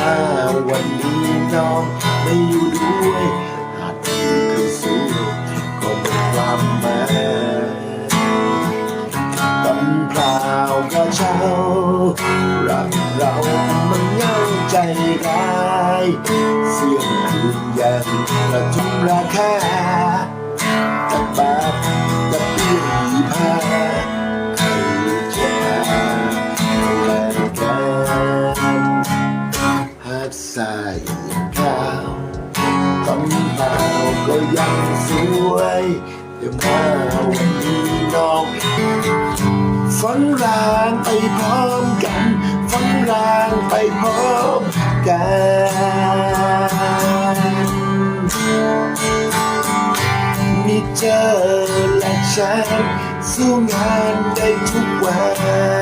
มาวันนี้น้องไม่อยู่ด้วยหากคือสู้ก็หมดความหมาตำพราวก็เช้ารักเรามันเงาใจร้ายเสียงคืนยังกระทุมราคาจะบาปจะเปลี่ยนดีผ้า ขาวตำพราวก็ยังสวยเดี๋ยวมาวันนี้น้องฝันรางไปพร้อมกันฝันรางไปพร้อมกันมีเธอและฉันสู้งานได้ทุกวัน